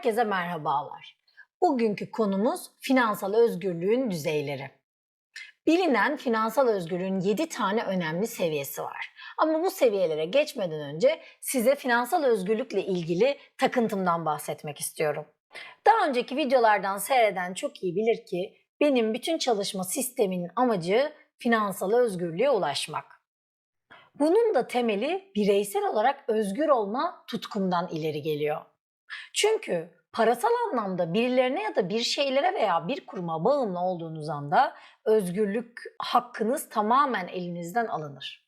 Herkese merhabalar. Bugünkü konumuz finansal özgürlüğün düzeyleri. Bilinen finansal özgürlüğün 7 tane önemli seviyesi var. Ama bu seviyelere geçmeden önce size finansal özgürlükle ilgili takıntımdan bahsetmek istiyorum. Daha önceki videolardan seyreden çok iyi bilir ki benim bütün çalışma sisteminin amacı finansal özgürlüğe ulaşmak. Bunun da temeli bireysel olarak özgür olma tutkumdan ileri geliyor. Çünkü parasal anlamda birilerine ya da bir şeylere veya bir kuruma bağımlı olduğunuz anda özgürlük hakkınız tamamen elinizden alınır.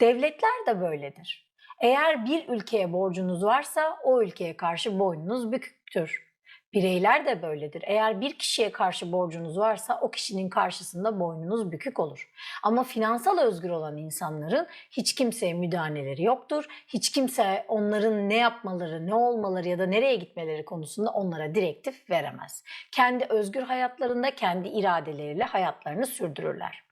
Devletler de böyledir. Eğer bir ülkeye borcunuz varsa o ülkeye karşı boynunuz büküktür. Bireyler de böyledir. Eğer bir kişiye karşı borcunuz varsa o kişinin karşısında boynunuz bükük olur. Ama finansal özgür olan insanların hiç kimseye müdahaleleri yoktur. Hiç kimse onların ne yapmaları, ne olmaları ya da nereye gitmeleri konusunda onlara direktif veremez. Kendi özgür hayatlarında kendi iradeleriyle hayatlarını sürdürürler.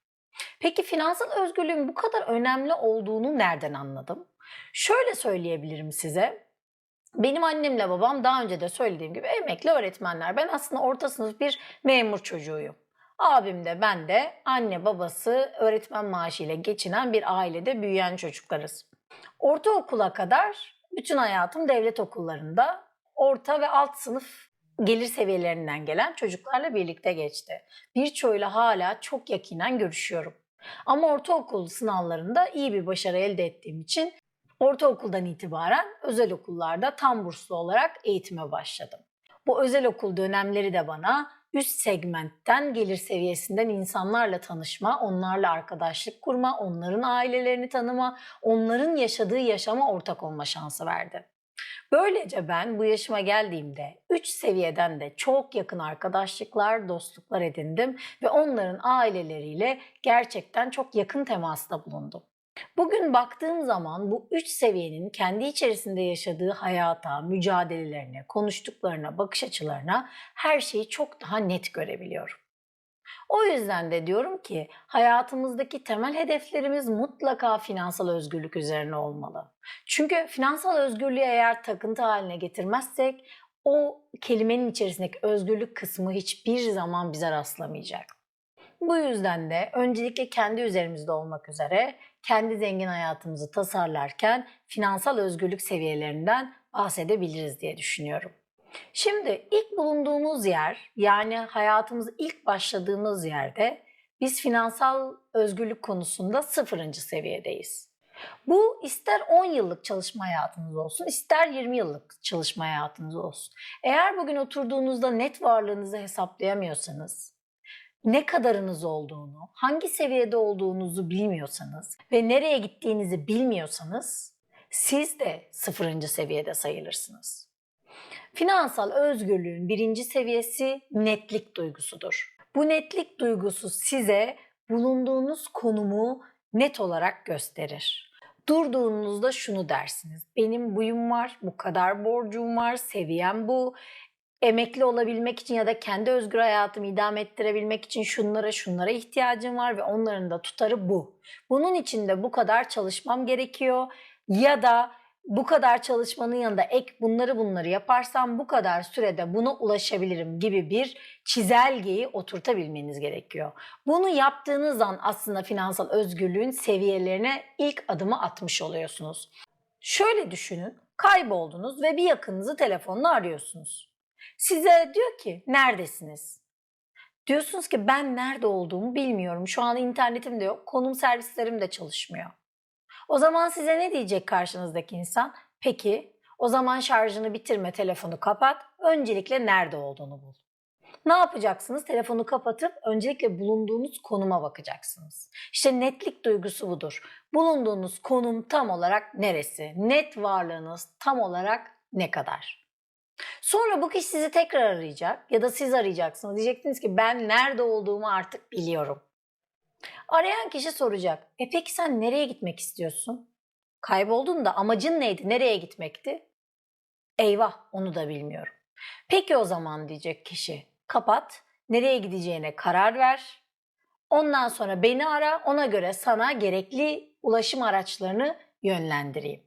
Peki finansal özgürlüğün bu kadar önemli olduğunu nereden anladım? Şöyle söyleyebilirim size. Benim annemle babam daha önce de söylediğim gibi emekli öğretmenler. Ben aslında orta sınıf bir memur çocuğuyum. Abim de ben de anne babası öğretmen maaşıyla geçinen bir ailede büyüyen çocuklarız. Ortaokula kadar bütün hayatım devlet okullarında orta ve alt sınıf gelir seviyelerinden gelen çocuklarla birlikte geçti. Birçoğuyla hala çok yakinen görüşüyorum. Ama ortaokul sınavlarında iyi bir başarı elde ettiğim için ortaokuldan itibaren özel okullarda tam burslu olarak eğitime başladım. Bu özel okul dönemleri de bana üst segmentten gelir seviyesinden insanlarla tanışma, onlarla arkadaşlık kurma, onların ailelerini tanıma, onların yaşadığı yaşama ortak olma şansı verdi. Böylece ben bu yaşıma geldiğimde 3 seviyeden de çok yakın arkadaşlıklar, dostluklar edindim ve onların aileleriyle gerçekten çok yakın temasta bulundum. Bugün baktığım zaman bu üç seviyenin kendi içerisinde yaşadığı hayata, mücadelelerine, konuştuklarına, bakış açılarına her şeyi çok daha net görebiliyorum. O yüzden de diyorum ki hayatımızdaki temel hedeflerimiz mutlaka finansal özgürlük üzerine olmalı. Çünkü finansal özgürlüğü eğer takıntı haline getirmezsek o kelimenin içerisindeki özgürlük kısmı hiçbir zaman bize rastlamayacak. Bu yüzden de öncelikle kendi üzerimizde olmak üzere kendi zengin hayatımızı tasarlarken finansal özgürlük seviyelerinden bahsedebiliriz diye düşünüyorum. Şimdi ilk bulunduğumuz yer yani hayatımız ilk başladığımız yerde biz finansal özgürlük konusunda sıfırıncı seviyedeyiz. Bu ister 10 yıllık çalışma hayatınız olsun, ister 20 yıllık çalışma hayatınız olsun. Eğer bugün oturduğunuzda net varlığınızı hesaplayamıyorsanız, ne kadarınız olduğunu, hangi seviyede olduğunuzu bilmiyorsanız ve nereye gittiğinizi bilmiyorsanız siz de sıfırıncı seviyede sayılırsınız. Finansal özgürlüğün birinci seviyesi netlik duygusudur. Bu netlik duygusu size bulunduğunuz konumu net olarak gösterir. Durduğunuzda şunu dersiniz. Benim buyum var, bu kadar borcum var, seviyem bu. Emekli olabilmek için ya da kendi özgür hayatımı idame ettirebilmek için şunlara şunlara ihtiyacım var ve onların da tutarı bu. Bunun için de bu kadar çalışmam gerekiyor ya da bu kadar çalışmanın yanında ek bunları bunları yaparsam bu kadar sürede buna ulaşabilirim gibi bir çizelgeyi oturtabilmeniz gerekiyor. Bunu yaptığınız an aslında finansal özgürlüğün seviyelerine ilk adımı atmış oluyorsunuz. Şöyle düşünün, kayboldunuz ve bir yakınınızı telefonla arıyorsunuz. Size diyor ki neredesiniz? Diyorsunuz ki ben nerede olduğumu bilmiyorum. Şu an internetim de yok, konum servislerim de çalışmıyor. O zaman size ne diyecek karşınızdaki insan? Peki o zaman şarjını bitirme, telefonu kapat. Öncelikle nerede olduğunu bul. Ne yapacaksınız? Telefonu kapatıp öncelikle bulunduğunuz konuma bakacaksınız. İşte netlik duygusu budur. Bulunduğunuz konum tam olarak neresi? Net varlığınız tam olarak ne kadar? Sonra bu kişi sizi tekrar arayacak ya da siz arayacaksınız. Diyeceksiniz ki ben nerede olduğumu artık biliyorum. Arayan kişi soracak. E peki sen nereye gitmek istiyorsun? Kayboldun da amacın neydi? Nereye gitmekti? Eyvah onu da bilmiyorum. Peki o zaman diyecek kişi. Kapat. Nereye gideceğine karar ver. Ondan sonra beni ara. Ona göre sana gerekli ulaşım araçlarını yönlendireyim.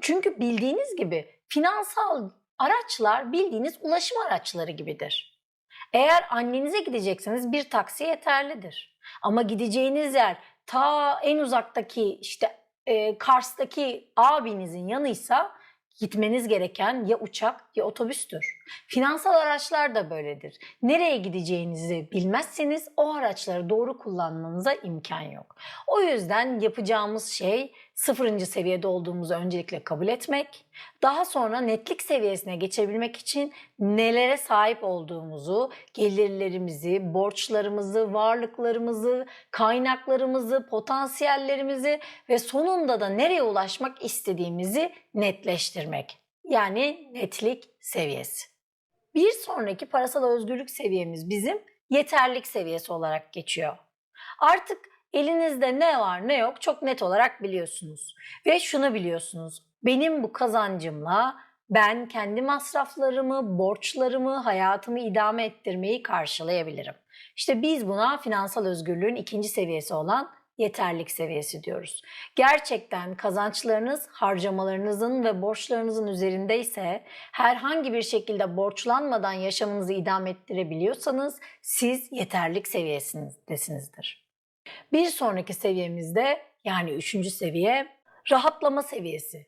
Çünkü bildiğiniz gibi finansal araçlar bildiğiniz ulaşım araçları gibidir. Eğer annenize gidecekseniz bir taksi yeterlidir. Ama gideceğiniz yer ta en uzaktaki işte e, Kars'taki abinizin yanıysa gitmeniz gereken ya uçak ya otobüstür. Finansal araçlar da böyledir. Nereye gideceğinizi bilmezseniz o araçları doğru kullanmanıza imkan yok. O yüzden yapacağımız şey sıfırıncı seviyede olduğumuzu öncelikle kabul etmek, daha sonra netlik seviyesine geçebilmek için nelere sahip olduğumuzu, gelirlerimizi, borçlarımızı, varlıklarımızı, kaynaklarımızı, potansiyellerimizi ve sonunda da nereye ulaşmak istediğimizi netleştirmek. Yani netlik seviyesi. Bir sonraki parasal özgürlük seviyemiz bizim yeterlik seviyesi olarak geçiyor. Artık elinizde ne var ne yok çok net olarak biliyorsunuz. Ve şunu biliyorsunuz. Benim bu kazancımla ben kendi masraflarımı, borçlarımı, hayatımı idame ettirmeyi karşılayabilirim. İşte biz buna finansal özgürlüğün ikinci seviyesi olan yeterlik seviyesi diyoruz. Gerçekten kazançlarınız harcamalarınızın ve borçlarınızın üzerindeyse herhangi bir şekilde borçlanmadan yaşamınızı idame ettirebiliyorsanız siz yeterlik seviyesindesinizdir. Bir sonraki seviyemizde yani üçüncü seviye rahatlama seviyesi.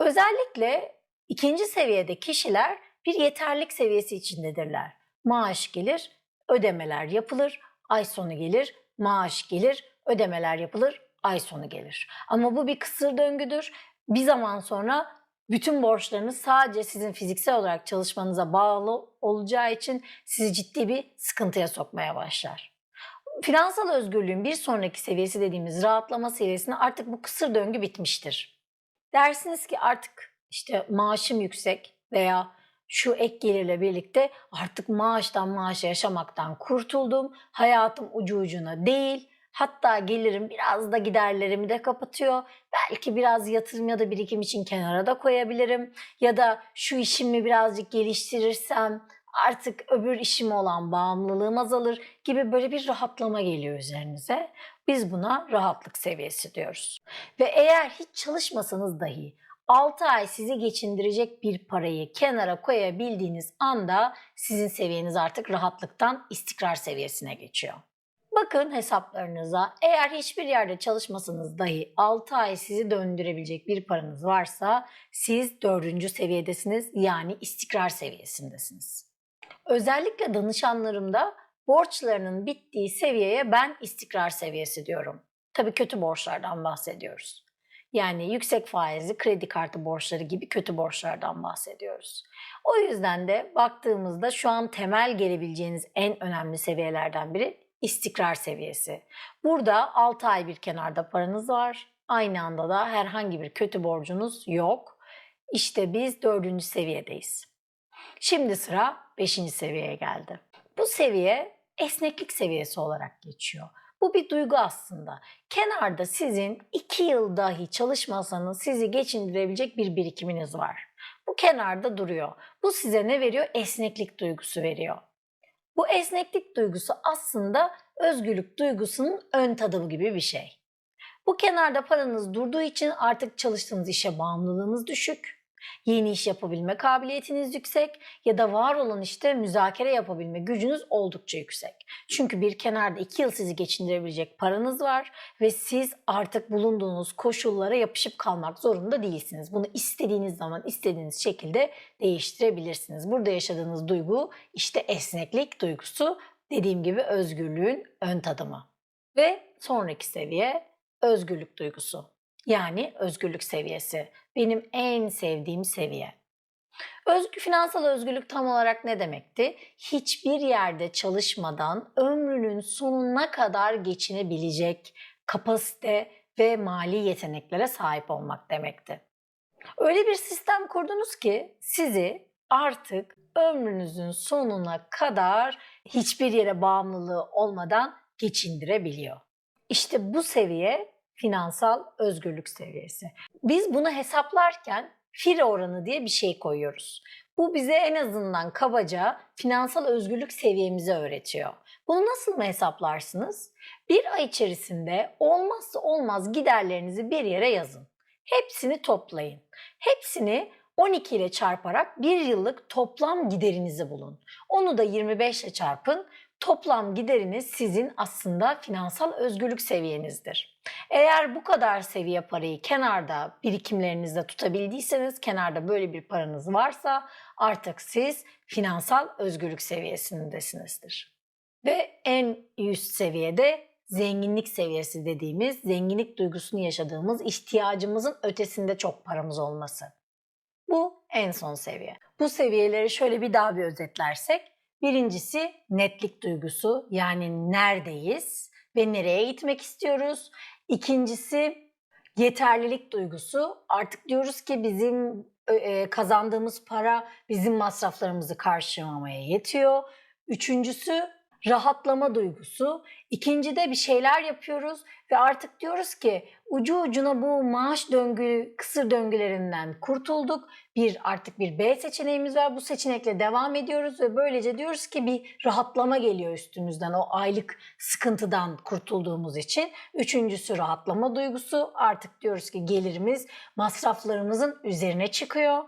Özellikle ikinci seviyede kişiler bir yeterlik seviyesi içindedirler. Maaş gelir, ödemeler yapılır, ay sonu gelir, maaş gelir, ödemeler yapılır, ay sonu gelir. Ama bu bir kısır döngüdür. Bir zaman sonra bütün borçlarınız sadece sizin fiziksel olarak çalışmanıza bağlı olacağı için sizi ciddi bir sıkıntıya sokmaya başlar. Finansal özgürlüğün bir sonraki seviyesi dediğimiz rahatlama seviyesinde artık bu kısır döngü bitmiştir. Dersiniz ki artık işte maaşım yüksek veya şu ek gelirle birlikte artık maaştan maaşa yaşamaktan kurtuldum. Hayatım ucu ucuna değil. Hatta gelirim biraz da giderlerimi de kapatıyor. Belki biraz yatırım ya da birikim için kenara da koyabilirim. Ya da şu işimi birazcık geliştirirsem artık öbür işime olan bağımlılığım azalır gibi böyle bir rahatlama geliyor üzerinize. Biz buna rahatlık seviyesi diyoruz. Ve eğer hiç çalışmasanız dahi 6 ay sizi geçindirecek bir parayı kenara koyabildiğiniz anda sizin seviyeniz artık rahatlıktan istikrar seviyesine geçiyor. Bakın hesaplarınıza eğer hiçbir yerde çalışmasanız dahi 6 ay sizi döndürebilecek bir paranız varsa siz dördüncü seviyedesiniz yani istikrar seviyesindesiniz. Özellikle danışanlarımda borçlarının bittiği seviyeye ben istikrar seviyesi diyorum. Tabii kötü borçlardan bahsediyoruz. Yani yüksek faizli kredi kartı borçları gibi kötü borçlardan bahsediyoruz. O yüzden de baktığımızda şu an temel gelebileceğiniz en önemli seviyelerden biri istikrar seviyesi. Burada 6 ay bir kenarda paranız var. Aynı anda da herhangi bir kötü borcunuz yok. İşte biz dördüncü seviyedeyiz. Şimdi sıra beşinci seviyeye geldi. Bu seviye esneklik seviyesi olarak geçiyor. Bu bir duygu aslında. Kenarda sizin iki yıl dahi çalışmasanız sizi geçindirebilecek bir birikiminiz var. Bu kenarda duruyor. Bu size ne veriyor? Esneklik duygusu veriyor. Bu esneklik duygusu aslında özgürlük duygusunun ön tadımı gibi bir şey. Bu kenarda paranız durduğu için artık çalıştığınız işe bağımlılığınız düşük. Yeni iş yapabilme kabiliyetiniz yüksek ya da var olan işte müzakere yapabilme gücünüz oldukça yüksek. Çünkü bir kenarda iki yıl sizi geçindirebilecek paranız var ve siz artık bulunduğunuz koşullara yapışıp kalmak zorunda değilsiniz. Bunu istediğiniz zaman istediğiniz şekilde değiştirebilirsiniz. Burada yaşadığınız duygu işte esneklik duygusu dediğim gibi özgürlüğün ön tadımı. Ve sonraki seviye özgürlük duygusu. Yani özgürlük seviyesi. Benim en sevdiğim seviye. Özgür finansal özgürlük tam olarak ne demekti? Hiçbir yerde çalışmadan ömrünün sonuna kadar geçinebilecek kapasite ve mali yeteneklere sahip olmak demekti. Öyle bir sistem kurdunuz ki sizi artık ömrünüzün sonuna kadar hiçbir yere bağımlılığı olmadan geçindirebiliyor. İşte bu seviye finansal özgürlük seviyesi. Biz bunu hesaplarken FIRE oranı diye bir şey koyuyoruz. Bu bize en azından kabaca finansal özgürlük seviyemizi öğretiyor. Bunu nasıl mı hesaplarsınız? Bir ay içerisinde olmazsa olmaz giderlerinizi bir yere yazın. Hepsini toplayın. Hepsini 12 ile çarparak bir yıllık toplam giderinizi bulun. Onu da 25 ile çarpın. Toplam gideriniz sizin aslında finansal özgürlük seviyenizdir. Eğer bu kadar seviye parayı kenarda birikimlerinizde tutabildiyseniz, kenarda böyle bir paranız varsa artık siz finansal özgürlük seviyesindesinizdir. Ve en üst seviyede zenginlik seviyesi dediğimiz, zenginlik duygusunu yaşadığımız, ihtiyacımızın ötesinde çok paramız olması. Bu en son seviye. Bu seviyeleri şöyle bir daha bir özetlersek, birincisi netlik duygusu yani neredeyiz ve nereye gitmek istiyoruz. İkincisi yeterlilik duygusu. Artık diyoruz ki bizim e, kazandığımız para bizim masraflarımızı karşılamaya yetiyor. Üçüncüsü rahatlama duygusu. İkinci de bir şeyler yapıyoruz ve artık diyoruz ki ucu ucuna bu maaş döngü, kısır döngülerinden kurtulduk. Bir artık bir B seçeneğimiz var. Bu seçenekle devam ediyoruz ve böylece diyoruz ki bir rahatlama geliyor üstümüzden o aylık sıkıntıdan kurtulduğumuz için. Üçüncüsü rahatlama duygusu. Artık diyoruz ki gelirimiz masraflarımızın üzerine çıkıyor.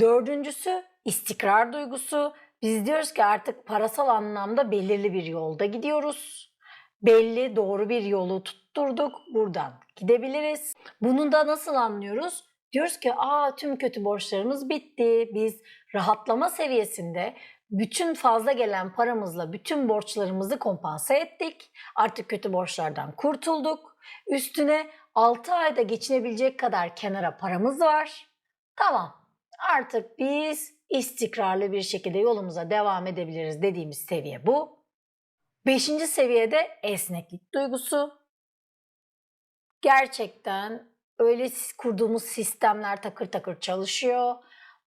Dördüncüsü istikrar duygusu. Biz diyoruz ki artık parasal anlamda belirli bir yolda gidiyoruz. Belli doğru bir yolu tutturduk. Buradan gidebiliriz. Bunu da nasıl anlıyoruz? Diyoruz ki aa tüm kötü borçlarımız bitti. Biz rahatlama seviyesinde bütün fazla gelen paramızla bütün borçlarımızı kompanse ettik. Artık kötü borçlardan kurtulduk. Üstüne 6 ayda geçinebilecek kadar kenara paramız var. Tamam. Artık biz istikrarlı bir şekilde yolumuza devam edebiliriz dediğimiz seviye bu. Beşinci seviyede esneklik duygusu. Gerçekten öyle kurduğumuz sistemler takır takır çalışıyor.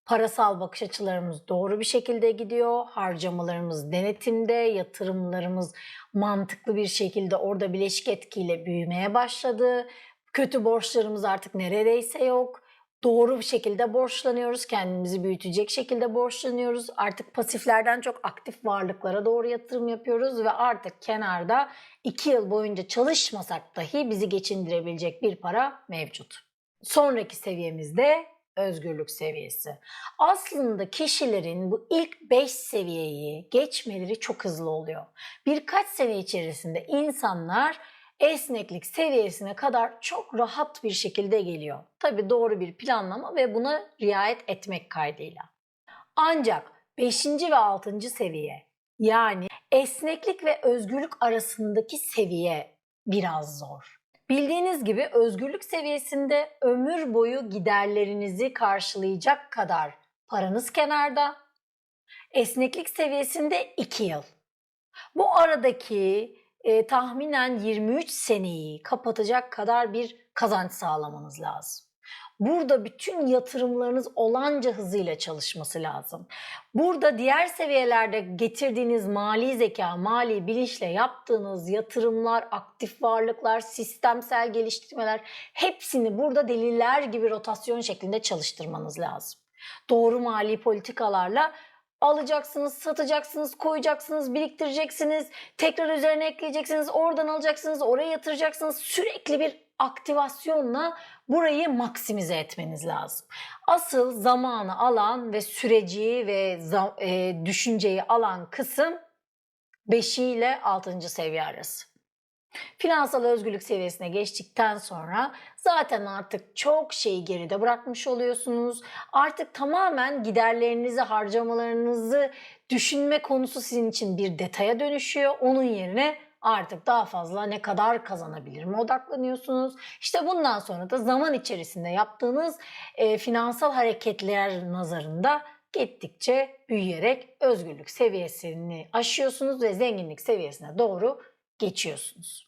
Parasal bakış açılarımız doğru bir şekilde gidiyor. Harcamalarımız denetimde, yatırımlarımız mantıklı bir şekilde orada bileşik etkiyle büyümeye başladı. Kötü borçlarımız artık neredeyse yok doğru bir şekilde borçlanıyoruz. Kendimizi büyütecek şekilde borçlanıyoruz. Artık pasiflerden çok aktif varlıklara doğru yatırım yapıyoruz ve artık kenarda iki yıl boyunca çalışmasak dahi bizi geçindirebilecek bir para mevcut. Sonraki seviyemizde özgürlük seviyesi. Aslında kişilerin bu ilk 5 seviyeyi geçmeleri çok hızlı oluyor. Birkaç sene içerisinde insanlar esneklik seviyesine kadar çok rahat bir şekilde geliyor. Tabii doğru bir planlama ve buna riayet etmek kaydıyla. Ancak 5. ve 6. seviye yani esneklik ve özgürlük arasındaki seviye biraz zor. Bildiğiniz gibi özgürlük seviyesinde ömür boyu giderlerinizi karşılayacak kadar paranız kenarda. Esneklik seviyesinde 2 yıl. Bu aradaki e, tahminen 23 seneyi kapatacak kadar bir kazanç sağlamanız lazım. Burada bütün yatırımlarınız olanca hızıyla çalışması lazım. Burada diğer seviyelerde getirdiğiniz mali zeka, mali bilinçle yaptığınız yatırımlar, aktif varlıklar, sistemsel geliştirmeler hepsini burada deliller gibi rotasyon şeklinde çalıştırmanız lazım. Doğru mali politikalarla alacaksınız, satacaksınız, koyacaksınız, biriktireceksiniz, tekrar üzerine ekleyeceksiniz, oradan alacaksınız, oraya yatıracaksınız. Sürekli bir aktivasyonla burayı maksimize etmeniz lazım. Asıl zamanı alan ve süreci ve e, düşünceyi alan kısım 5 ile 6. seviye arası. Finansal özgürlük seviyesine geçtikten sonra zaten artık çok şeyi geride bırakmış oluyorsunuz. Artık tamamen giderlerinizi, harcamalarınızı düşünme konusu sizin için bir detaya dönüşüyor. Onun yerine artık daha fazla ne kadar kazanabilirim odaklanıyorsunuz. İşte bundan sonra da zaman içerisinde yaptığınız e, finansal hareketler nazarında gittikçe büyüyerek özgürlük seviyesini aşıyorsunuz ve zenginlik seviyesine doğru geçiyorsunuz.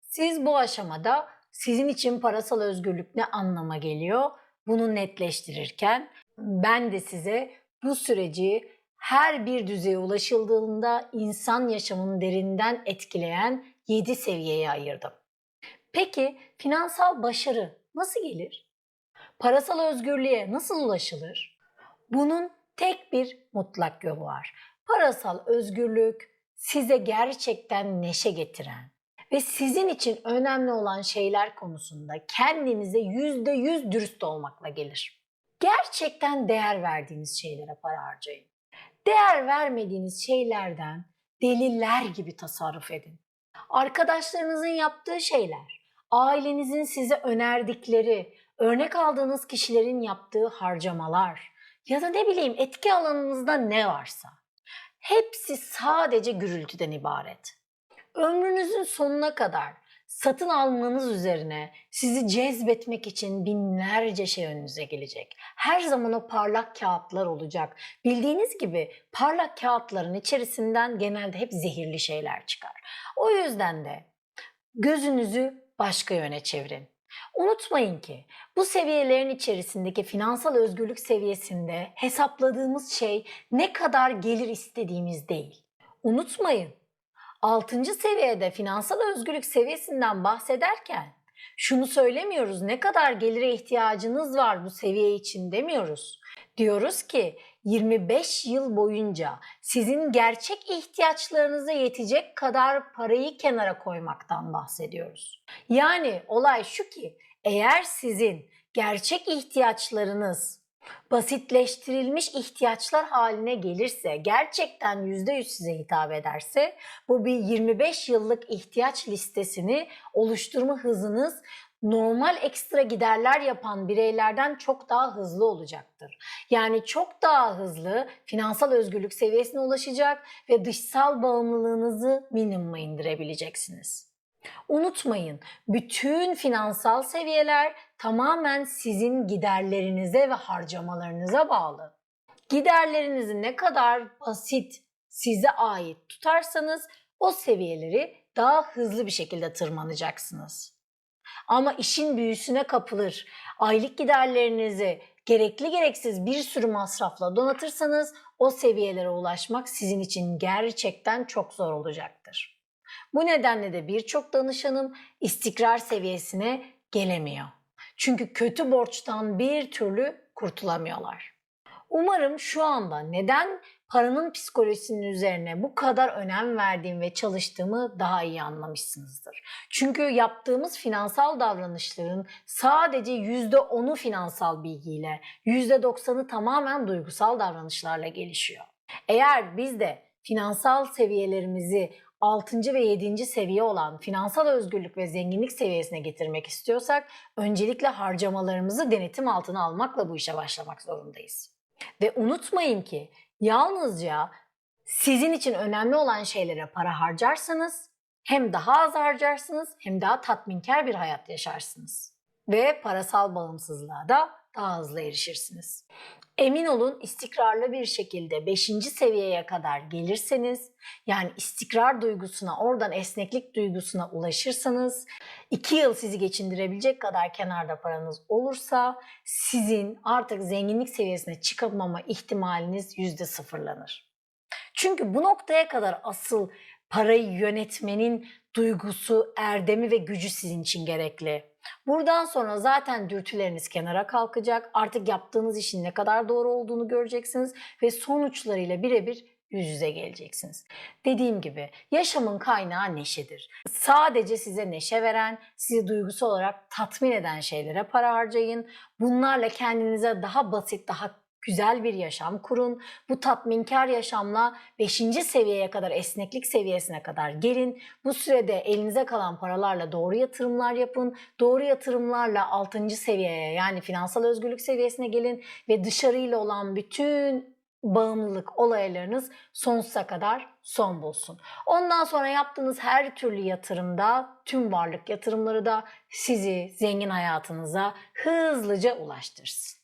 Siz bu aşamada sizin için parasal özgürlük ne anlama geliyor? Bunu netleştirirken ben de size bu süreci her bir düzeye ulaşıldığında insan yaşamını derinden etkileyen 7 seviyeye ayırdım. Peki finansal başarı nasıl gelir? Parasal özgürlüğe nasıl ulaşılır? Bunun tek bir mutlak yolu var. Parasal özgürlük size gerçekten neşe getiren ve sizin için önemli olan şeyler konusunda kendinize yüzde yüz dürüst olmakla gelir. Gerçekten değer verdiğiniz şeylere para harcayın. Değer vermediğiniz şeylerden deliler gibi tasarruf edin. Arkadaşlarınızın yaptığı şeyler, ailenizin size önerdikleri, örnek aldığınız kişilerin yaptığı harcamalar ya da ne bileyim etki alanınızda ne varsa hepsi sadece gürültüden ibaret. Ömrünüzün sonuna kadar satın almanız üzerine sizi cezbetmek için binlerce şey önünüze gelecek. Her zaman o parlak kağıtlar olacak. Bildiğiniz gibi parlak kağıtların içerisinden genelde hep zehirli şeyler çıkar. O yüzden de gözünüzü başka yöne çevirin. Unutmayın ki bu seviyelerin içerisindeki finansal özgürlük seviyesinde hesapladığımız şey ne kadar gelir istediğimiz değil. Unutmayın 6. seviyede finansal özgürlük seviyesinden bahsederken şunu söylemiyoruz ne kadar gelire ihtiyacınız var bu seviye için demiyoruz. Diyoruz ki 25 yıl boyunca sizin gerçek ihtiyaçlarınıza yetecek kadar parayı kenara koymaktan bahsediyoruz. Yani olay şu ki eğer sizin gerçek ihtiyaçlarınız basitleştirilmiş ihtiyaçlar haline gelirse, gerçekten %100 size hitap ederse bu bir 25 yıllık ihtiyaç listesini oluşturma hızınız normal ekstra giderler yapan bireylerden çok daha hızlı olacaktır. Yani çok daha hızlı finansal özgürlük seviyesine ulaşacak ve dışsal bağımlılığınızı minimuma indirebileceksiniz. Unutmayın, bütün finansal seviyeler tamamen sizin giderlerinize ve harcamalarınıza bağlı. Giderlerinizi ne kadar basit size ait tutarsanız o seviyeleri daha hızlı bir şekilde tırmanacaksınız. Ama işin büyüsüne kapılır, aylık giderlerinizi gerekli gereksiz bir sürü masrafla donatırsanız o seviyelere ulaşmak sizin için gerçekten çok zor olacaktır. Bu nedenle de birçok danışanım istikrar seviyesine gelemiyor. Çünkü kötü borçtan bir türlü kurtulamıyorlar. Umarım şu anda neden paranın psikolojisinin üzerine bu kadar önem verdiğim ve çalıştığımı daha iyi anlamışsınızdır. Çünkü yaptığımız finansal davranışların sadece %10'u finansal bilgiyle, %90'ı tamamen duygusal davranışlarla gelişiyor. Eğer biz de finansal seviyelerimizi 6. ve 7. seviye olan finansal özgürlük ve zenginlik seviyesine getirmek istiyorsak öncelikle harcamalarımızı denetim altına almakla bu işe başlamak zorundayız. Ve unutmayın ki yalnızca sizin için önemli olan şeylere para harcarsanız hem daha az harcarsınız hem daha tatminkar bir hayat yaşarsınız. Ve parasal bağımsızlığa da daha hızlı erişirsiniz. Emin olun istikrarlı bir şekilde 5. seviyeye kadar gelirseniz yani istikrar duygusuna oradan esneklik duygusuna ulaşırsanız 2 yıl sizi geçindirebilecek kadar kenarda paranız olursa sizin artık zenginlik seviyesine çıkamama ihtimaliniz yüzde sıfırlanır. Çünkü bu noktaya kadar asıl parayı yönetmenin duygusu, erdemi ve gücü sizin için gerekli. Buradan sonra zaten dürtüleriniz kenara kalkacak. Artık yaptığınız işin ne kadar doğru olduğunu göreceksiniz ve sonuçlarıyla birebir yüz yüze geleceksiniz. Dediğim gibi yaşamın kaynağı neşedir. Sadece size neşe veren, sizi duygusal olarak tatmin eden şeylere para harcayın. Bunlarla kendinize daha basit, daha güzel bir yaşam kurun. Bu tatminkar yaşamla 5. seviyeye kadar esneklik seviyesine kadar gelin. Bu sürede elinize kalan paralarla doğru yatırımlar yapın. Doğru yatırımlarla 6. seviyeye yani finansal özgürlük seviyesine gelin ve dışarıyla olan bütün bağımlılık olaylarınız sonsuza kadar son bulsun. Ondan sonra yaptığınız her türlü yatırımda, tüm varlık yatırımları da sizi zengin hayatınıza hızlıca ulaştırsın.